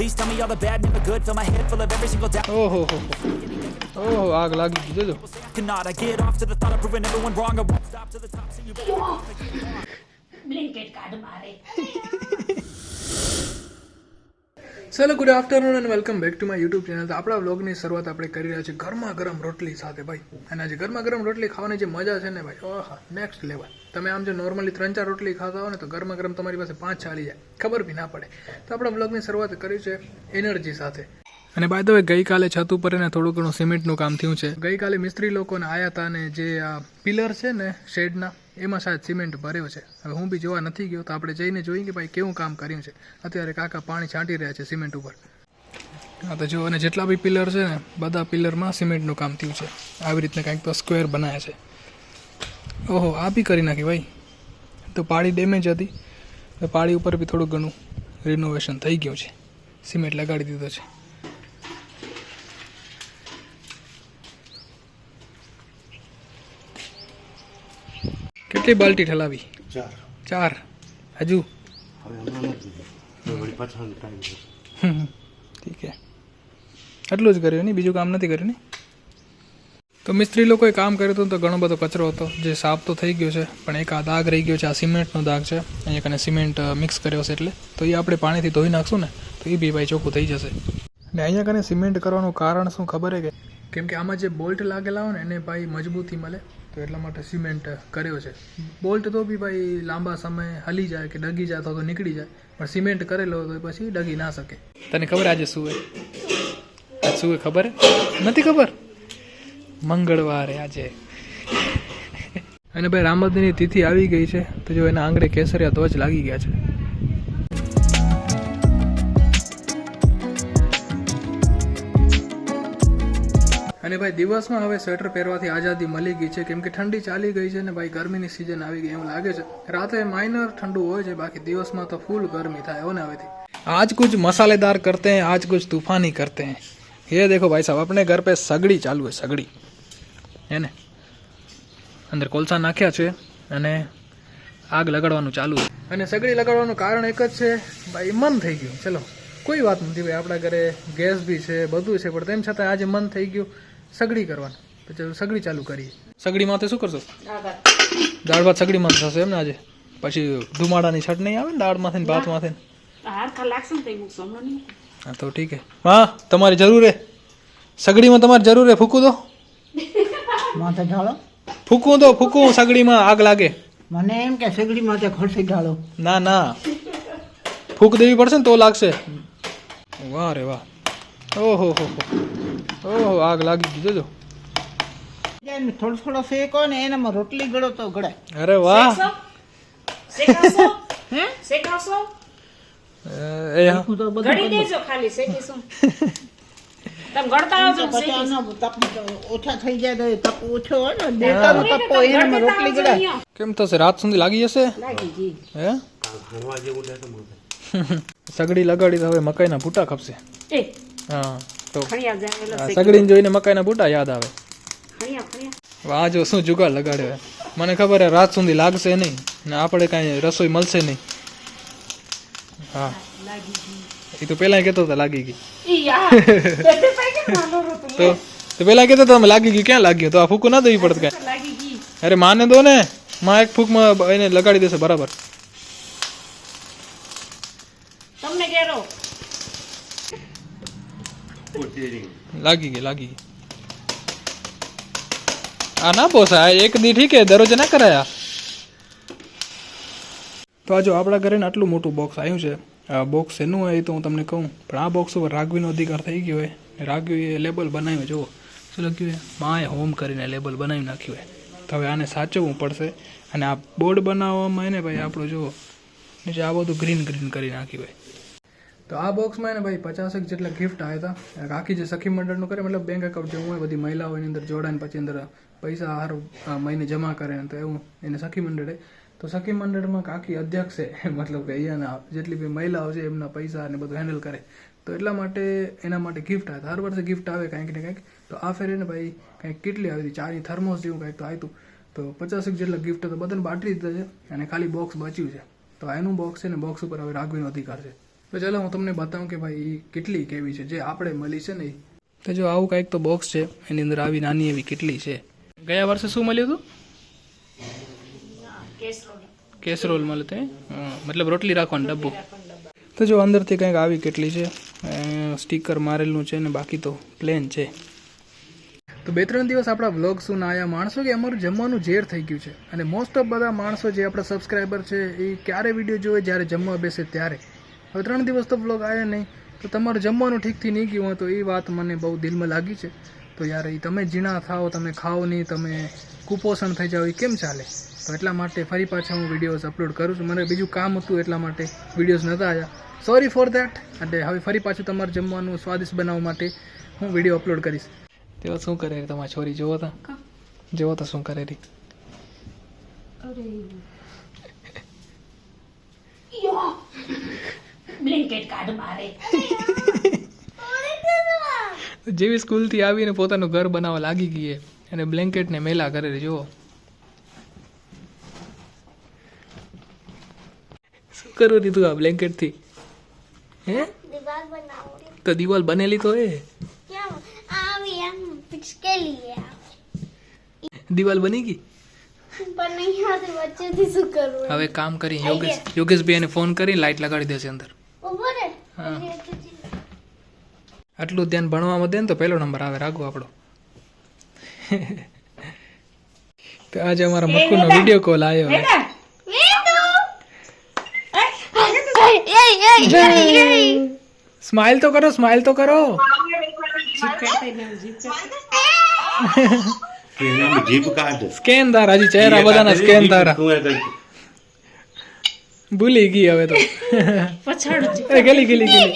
Please tell me all the bad, never good. Fill my head full of every single doubt. Oh, ho, ho, ho. oh, आग लग दे दो. Cannot I get off to the thought of proving everyone wrong? I won't stop to the top, so you better. Blanket card मारे. ચલો good afternoon અને welcome back to my YouTube channel તો આપણા વ્લોગની શરૂઆત આપણે કરી રહ્યા છીએ ગરમા ગરમ રોટલી સાથે ભાઈ. અને આજે ગરમા ગરમ રોટલી ખાવાની જે મજા છે ને ભાઈ, ઓહા નેક્સ્ટ લેવલ તમે આમ જો નોર્મલી ત્રણ ચાર રોટલી ખાતા હો ને તો ગરમા ગરમ તમારી પાસે પાંચ ચાલી જાય. ખબર બી ના પડે. તો આપણા વ્લોગની શરૂઆત કરી છે એનર્જી સાથે. અને બાય ધ ગઈકાલે છત ઉપર એને થોડું ઘણું સિમેન્ટનું કામ થયું છે. ગઈકાલે મિસ્ત્રી લોકોને આયા હતા ને જે આ પિલર છે ને શેડના એમાં શાયદ સિમેન્ટ ભર્યો છે. હવે હું બી જોવા નથી ગયો તો આપણે જઈને જોઈએ કે ભાઈ કેવું કામ કર્યું છે. અત્યારે કાકા પાણી છાંટી રહ્યા છે સિમેન્ટ ઉપર. હા તો જો અને જેટલા બી પિલર છે ને, બધા પિલરમાં સિમેન્ટનું કામ થયું છે. આવી રીતના કાંઈક તો સ્ક્વેર બનાવ્યા છે. ઓહો, આ બી કરી નાખી ભાઈ. તો પાળી ડેમેજ હતી. પાળી ઉપર બી થોડું ઘણું રિનોવેશન થઈ ગયું છે. સિમેન્ટ લગાડી દીધો છે. કેટલી બાલ્ટી ઠલાવી? ચાર. ચાર. હજુ? ઠીક છે. એટલું જ કર્યું ને? બીજું કામ નથી કર્યું ને? તો મિસ્ત્રી લોકોએ કામ કર્યું હતું તો ઘણો બધો કચરો હતો. જે સાફ તો થઈ ગયો છે પણ એક આ દાગ રહી ગયો છે આ સિમેન્ટનો દાગ છે. અહીંયા કને સિમેન્ટ મિક્સ કર્યો છે એટલે. તો એ આપણે પાણીથી ધોઈ નાખશું ને તો એ બી ભાઈ ચોખ્ખું થઈ જશે. ને અહીંયા કને સિમેન્ટ કરવાનું કારણ શું ખબર છે કે? કેમ કે આમાં જે બોલ્ટ લાગેલા હોય ને એને ભાઈ મજબૂતી મળે. તો એટલા માટે સિમેન્ટ કર્યો છે. બોલ્ટ તો બી ભાઈ લાંબા સમય હલી જાય કે ડગી જાય તો નીકળી જાય પણ સિમેન્ટ કરેલો તો પછી ડગી ના શકે. તને ખબર આજે શું હોય? શું ખબર? નથી ખબર? મંગળવારે આજે. અને ભાઈ રામદની તિથિ આવી ગઈ છે તો જો એના આંગળે કેસરિયા ધ્વજ લાગી ગયા છે. અને ભાઈ દિવસમાં હવે સ્વેટર પહેરવાથી આઝાદી મળી ગઈ છે કેમ કે ઠંડી ચાલી ગઈ છે ને ભાઈ ગરમીની સિઝન આવી ગઈ એવું લાગે છે રાતે માઇનર ઠંડુ હોય છે બાકી દિવસમાં તો ફૂલ ગરમી થાય हो ना હવેથી आज कुछ मसालेदार करते हैं आज कुछ तूफानी करते हैं ये देखो भाई साहब अपने घर पे सगड़ी चालू है सगड़ी હે ને અંદર કોલસા નાખ્યા છે અને આગ લગાડવાનું ચાલુ છે અને સગડી લગાડવાનું કારણ એક જ છે ભાઈ મન થઈ ગયું ચલો કોઈ વાત નથી ભાઈ આપણા ઘરે ગેસ બી છે બધું છે પણ તેમ છતાં આજે મન થઈ ગયું સગડી કરવાનું. તો ચલો સગડી ચાલુ કરીએ. સગડી માથે શું કરશો? દાળ ભાત. સગડી માથે થશે એમ ને આજે? પછી ધુમાડાની છટ નહીં આવે ને દાળ માથે ને ભાત માથે હા તો ઠીક હે. હા તમારી જરૂર હે. સગડીમાં તમારી જરૂર હે ફૂકું દો માથે ઢાળો? ફૂકું દો ફૂકું સગડીમાં આગ લાગે. મને એમ કે સગડી માથે ખડસી ઢાળો. ના ના. ફૂક દેવી પડશે ને તો લાગશે. વાહ રે વાહ. ઓહો હો હો. ઓહો આગ લાગી ગઈ જોજો. થોડો થોડો શેકો ને એનામાં રોટલી ગળો તો ગળાય. અરે વાહ. શેકાશો હે? શેકાશો એ હું. તો બધું ઘડી દેજો ખાલી શેકીશું તમે ગળતા આવજો ને પછી શેકીશું. આનો તપ ઓછા થઈ જાય તો તપ ઓછો હોય ને દેખાનો તપ એનામાં રોટલી ગળાય. કેમ થશે? રાત સુધી લાગી જશે? લાગી હે? જેવું સગડી લગાડી તો હવે મકાઈના ભૂટા ખપશે. એ. હા. તો. સગડીને જોઈને મકાઈના બુટા યાદ આવે. વાહ જો શું જુગાડ લગાડ્યો મને ખબર હે રાત સુધી લાગશે નહીં ને આપણે કાંઈ રસોઈ મળશે નહીં. હા. એ તો પેલા કહેતો હતો લાગી ગઈ. તો તો પેલા કહેતો હતો લાગી ગયું ક્યાં લાગ્યું? તો આ ફૂકું ના દેવી પડત કાંઈ. અરે માને દો ને માં એક ફૂકમાં એને લગાડી દેશે બરાબર તમને ઘેરો લાગી ગઈ લાગી ગઈ. આ ના પોસાય એક દી ઠીક દરરોજ ના કરાયા. તો આજો આપણા ઘરે આટલું મોટું બોક્સ આવ્યું છે આ બોક્સ એનું હોય એ તો હું તમને કહું પણ આ બોક્સ ઉપર રાગવીનો અધિકાર થઈ ગયો હોય રાગવી એ લેબલ બનાવ્યું જુઓ. શું લખ્યું માય હોમ કરીને લેબલ બનાવી નાખ્યું હોય તો હવે આને સાચવવું પડશે અને આ બોર્ડ બનાવવામાં એને ભાઈ આપણું જુઓ નીચે આ બધું ગ્રીન ગ્રીન કરી નાખ્યું હોય તો આ બોક્સમાં એને ભાઈ પચાસેક જેટલા ગિફ્ટ આવ્યા હતા આખી જે સખી મંડળનું કરે, મતલબ બેંક એકાઉન્ટ જેવું હોય, બધી મહિલાઓ એની અંદર જોડાય પછી અંદર પૈસા હારું મહિને જમા કરે તો એવું એને સખી મંડળે. તો સખી મંડળમાં આખી અધ્યક્ષ છે, મતલબ કે અહીંયાના જેટલી બી મહિલાઓ છે, એમના પૈસા ને બધું હેન્ડલ કરે. તો એટલા માટે એના માટે ગિફ્ટ આવે હર વર્ષે ગિફ્ટ આવે કાંઈક ને કાંઈક. તો આ ફેરે ને ભાઈ કાંઈક કેટલી આવી હતી? ચારની થર્મોસ જેવું કાંઈક તો આવ્યું તો. પચાસેક જેટલા ગિફ્ટ તો બધાને બાટરી દીધા છે અને ખાલી બોક્સ બચ્યું છે. તો એનું બોક્સ છે ને બોક્સ ઉપર હવે રાઘવીનો અધિકાર છે. તો ચાલો હું તમને બતાવું કે ભાઈ કેટલી કેવી છે. જે આપણે મળી છે ને. તો જો આવું કંઈક તો બોક્સ છે, એની અંદર આવી નાની એવી કેટલી છે. ગયા વર્ષે શું મળ્યું હતું? કેસરોલ મળે તે મતલબ રોટલી રાખવાનું ડબ્બો. તો જો અંદરથી કંઈક આવી કેટલી છે સ્ટીકર મારેલું છે ને બાકી તો પ્લેન છે. તો બે ત્રણ દિવસ આપણા વ્લોગ શું ના આયા માણસો કે અમારું જમવાનું ઝેર થઈ ગયું છે. અને મોસ્ટ ઓફ બધા માણસો જે આપણા સબસ્ક્રાઈબર છે એ ક્યારે વીડિયો જોવે જ્યારે જમવા બેસે ત્યારે. હવે ત્રણ દિવસ તો બ્લોગ આવ્યા નહીં તો તમારું જમવાનું ઠીકથી નહીં ગયું હોય તો એ વાત મને બહુ દિલમાં લાગી છે. તો યાર એ તમે જીણા થાઓ તમે ખાઓ નહીં તમે કુપોષણ થઈ જાઓ એ કેમ ચાલે? તો એટલા માટે ફરી પાછા હું વિડીયોઝ અપલોડ કરું છું. મને બીજું કામ હતું એટલા માટે વિડીયોઝ નહોતા આવ્યા સોરી ફોર દેટ અને હવે ફરી પાછું તમારું જમવાનું સ્વાદિષ્ટ બનાવવા માટે હું વીડિયો અપલોડ કરીશ. તેઓ શું કરે તમારી છોરી? જોવો તા. જોવો તો શું કરે રી. બ્લેન્કેટ કાઢ મારે. જેવી સ્કૂલથી આવીને પોતાનું ઘર બનાવવા લાગી ગઈ અને બ્લેન્કેટને મેલા કરે જુઓ. શું કરવું દીધું આ બ્લેન્કેટથી? હે? તો દિવાલ બનેલી તો એ દિવાલ બની ગઈ? હવે કામ કરી યોગેશ યોગેશભાઈ એને ફોન કરી લાઇટ લગાડી દેશે અંદર. હા. આટલું ધ્યાન ભણવામાં દે ને તો પહેલો નંબર આવે રાખો આપણો. તો આજે અમારા મક્કુનો વીડિયો કોલ આવ્યો સ્માઈલ સ્માઇલ તો કરો સ્માઇલ તો કરો. સ્કેન ધારા હજી ચહેરા બધાના સ્કેન કઈ ભૂલી ગઈ હવે તો. પછાડ એ ગલી ગેલી ગેલી.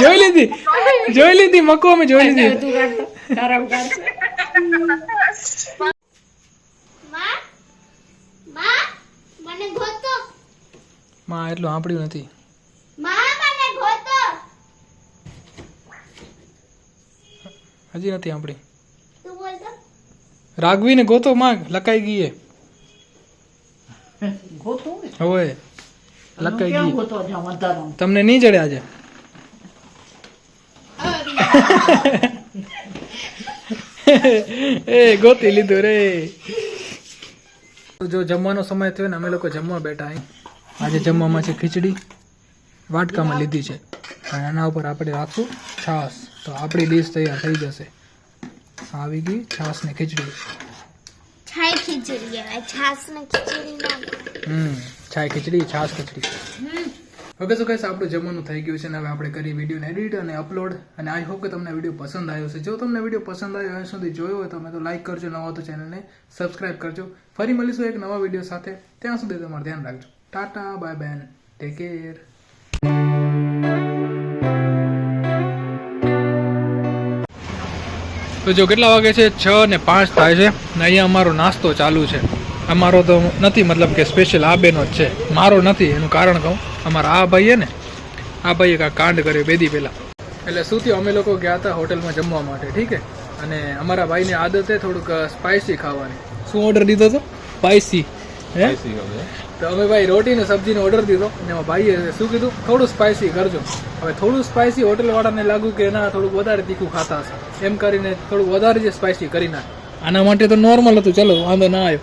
જોઈ લીધી. જોઈ લીધી મકો અમે જોઈ લીધી. માં એટલું સાંભળ્યું નથી. હજી નથી આપણી રાઘવીને ગોતો માં લકાઈ ગઈ હવે લકાઈ ગઈ? તમને નહીં જડે આજે? એ ગોતી લીધું રે. જો જમવાનો સમય થયો ને અમે લોકો જમવા બેઠા અહીં. આજે જમવામાં છે ખીચડી. વાટકામાં લીધી છે. અને આના ઉપર આપણે રાખશું છાશ. તો આપણી ડીશ તૈયાર થઈ જશે. આવી ગઈ છાશ ને ખીચડી. છાઈ ખીચડી કહેવાય. છાશ ને ખીચડી હમ છાય ખીચડી છાશ ખીચડી. ઓકે સો ગાઈસ આપણું જમવાનું થઈ ગયું છે ને હવે આપણે કરી વિડીયોને એડિટ અને અપલોડ અને આઈ હોપ કે તમને વીડિયો પસંદ આવ્યો છે જો તમને વીડિયો પસંદ આવ્યો અહીં સુધી જોયો હોય તમે તો લાઈક કરજો નવા તો ચેનલને સબસ્ક્રાઇબ કરજો. ફરી મળીશું એક નવા વીડિયો સાથે. ત્યાં સુધી તમારું ધ્યાન રાખજો. ટાટા બાય બેન ટેક કેર તો જો કેટલા વાગે છે? છ ને પાંચ થાય છે ને અહીંયા અમારો નાસ્તો ચાલુ છે. અમારો તો નથી મતલબ કે સ્પેશિયલ આ બેનો જ છે. મારો નથી, એનું કારણ કહું. અમારા આ ભાઈએ ને, આ ભાઈએ કાંઈ કાંડ કર્યો બેદી પહેલાં. એટલે શું થયું? અમે લોકો ગયા હતા હોટલમાં જમવા માટે, ઠીક છે? અને અમારા ભાઈની આદત છે થોડુંક સ્પાઇસી ખાવાની. શું ઓર્ડર દીધો હતો? સ્પાઇસી તો અમે ભાઈ રોટી ને સબ્જીનો ઓર્ડર દીધો અને એમાં ભાઈએ શું કીધું? થોડું સ્પાઇસી કરજો. હવે થોડું સ્પાઇસી હોટલવાળાને લાગ્યું કે ના થોડુંક વધારે તીખું ખાતા હશે. એમ કરીને થોડુંક વધારે જે સ્પાઇસી કરી નાખ. આના માટે તો નોર્મલ હતું. ચલો વાંધો ના આવ્યો.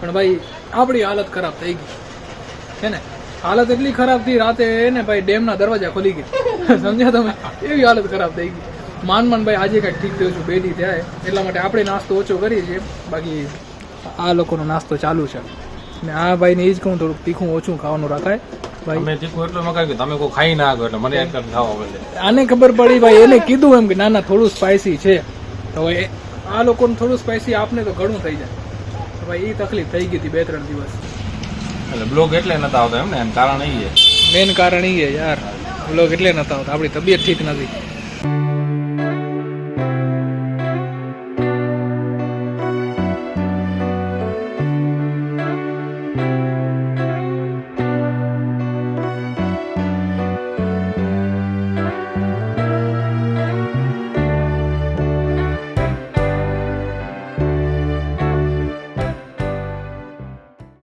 પણ ભાઈ આપણી હાલત ખરાબ થઈ ગઈ. છે ને? હાલત એટલી ખરાબ થઈ રાતે ને ભાઈ ડેમના દરવાજા ખોલી ગયા. સમજ્યા તમે? એવી હાલત ખરાબ થઈ ગઈ. માન માન ભાઈ આજે કાંઈક ઠીક થયું છું બેડી થાય એટલા માટે આપણે નાસ્તો ઓછો કરીએ છીએ. બાકી આ લોકોનો નાસ્તો ચાલુ છે. ને આ ભાઈને એ જ કહું થોડુંક તીખું ઓછું ખાવાનું રાખાય. ભાઈ તીખું એટલું મગાવ્યું કે તમે કોઈ ખાઈ ના એટલે મને એક ખાવા પડે આને ખબર પડી ભાઈ એને કીધું એમ કે ના ના થોડું સ્પાઇસી છે. તો એ આ લોકોને થોડું સ્પાઇસી આપને તો ઘણું થઈ જાય. તો ભાઈ એ તકલીફ થઈ ગઈ હતી બે ત્રણ દિવસ. એટલે બ્લોગ એટલે નતા આવતા એમ ને કારણ એ મેન કારણ એ યાર. બ્લોગ એટલે નતા આવતા આપણી તબિયત ઠીક નથી.